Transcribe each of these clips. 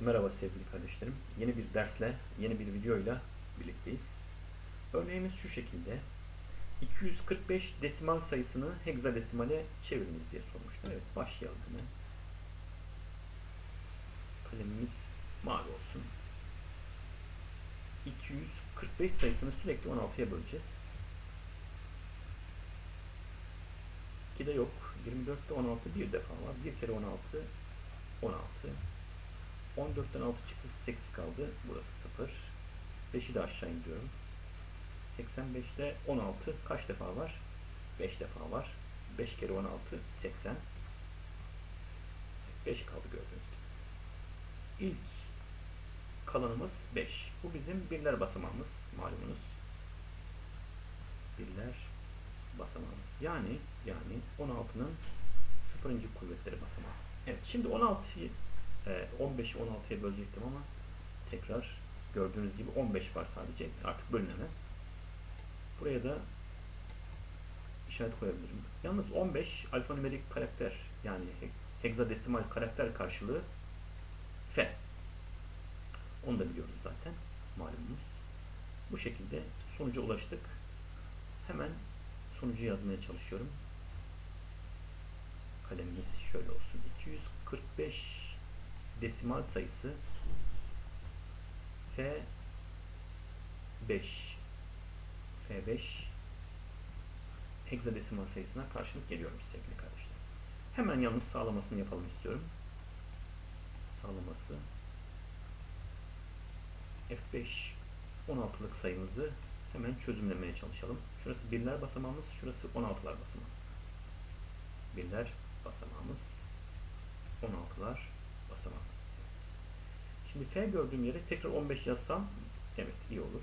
Merhaba sevgili kardeşlerim. Yeni bir dersle, yeni bir videoyla birlikteyiz. Örneğimiz şu şekilde. 245 desimal sayısını hegzadesimale çeviriniz diye sormuşlar. Evet başlayalım hemen. Kalemimiz mavi olsun. 245 sayısını sürekli 16'ya böleceğiz. 2'de yok. 24'te 16 bir defa var. Bir kere 16 16 14'ten 6 çıktı 8 kaldı. Burası 0. 5'i de aşağı indiriyorum. 85'te 16 kaç defa var? 5 defa var. 5 kere 16 80. 5 kaldı gördüğünüz gibi. İlk kalanımız 5. Bu bizim birler basamağımız malumunuz. Birler basamağımız. Yani yani 16'nın 0. kuvvetleri basamağı. Evet şimdi 16'yı 15'i 16'ya bölecektim ama tekrar gördüğünüz gibi 15 var sadece. Artık bölünemez. Buraya da işaret koyabilirim. Yalnız 15 alfanümerik karakter yani hegzadesimal karakter karşılığı F. Onu da biliyoruz zaten malumunuz. Bu şekilde sonuca ulaştık. Hemen sonucu yazmaya çalışıyorum. Kalemimiz şöyle olsun. 245 desimal sayısı F 5 F5 hexadesimal sayısına karşılık geliyormuş sevgili kardeşler. Hemen yalnız sağlamasını yapalım istiyorum. Sağlaması F5 16'lık sayımızı hemen çözümlemeye çalışalım. Şurası birler basamağımız, şurası 16'lar basamağı. Birler basamağımız, 16'lar basamağımız. Şimdi F gördüğüm yere tekrar 15 yazsam evet iyi olur.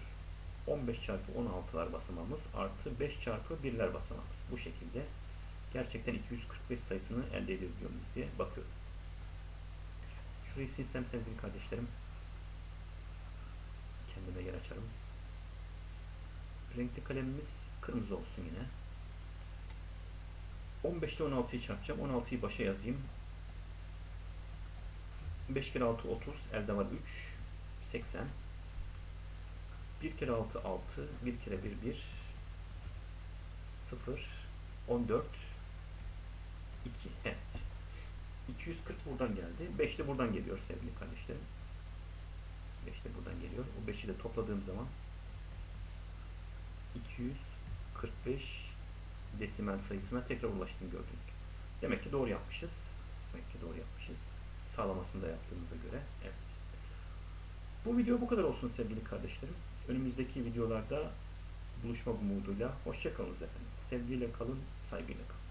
15 çarpı 16'lar basamağımız artı 5 çarpı birler basamağımız. Bu şekilde gerçekten 245 sayısını elde edebiliyor muyuz diye bakıyorum. Şurayı silsem sevgili kardeşlerim. Kendime yer açarım. Renkli kalemimiz kırmızı olsun yine. 15'te 16'yı çarpacağım. 16'yı başa yazayım. 5 kere 6 30. Elde var 3. 80. 1 kere 6 6. 1 kere 1 1. 0. 14. 2. Evet. 240 buradan geldi. 5 de buradan geliyor sevgili kardeşlerim. 5 de buradan geliyor. O 5'i de topladığım zaman 245 desimal sayısına tekrar ulaştığını gördük. Demek ki doğru yapmışız. Demek ki doğru yapmışız. Sağlamasını da yaptığımıza göre. Evet. Bu video bu kadar olsun sevgili kardeşlerim. Önümüzdeki videolarda buluşmak umuduyla hoşçakalın efendim. Sevgiyle kalın, saygıyla kalın.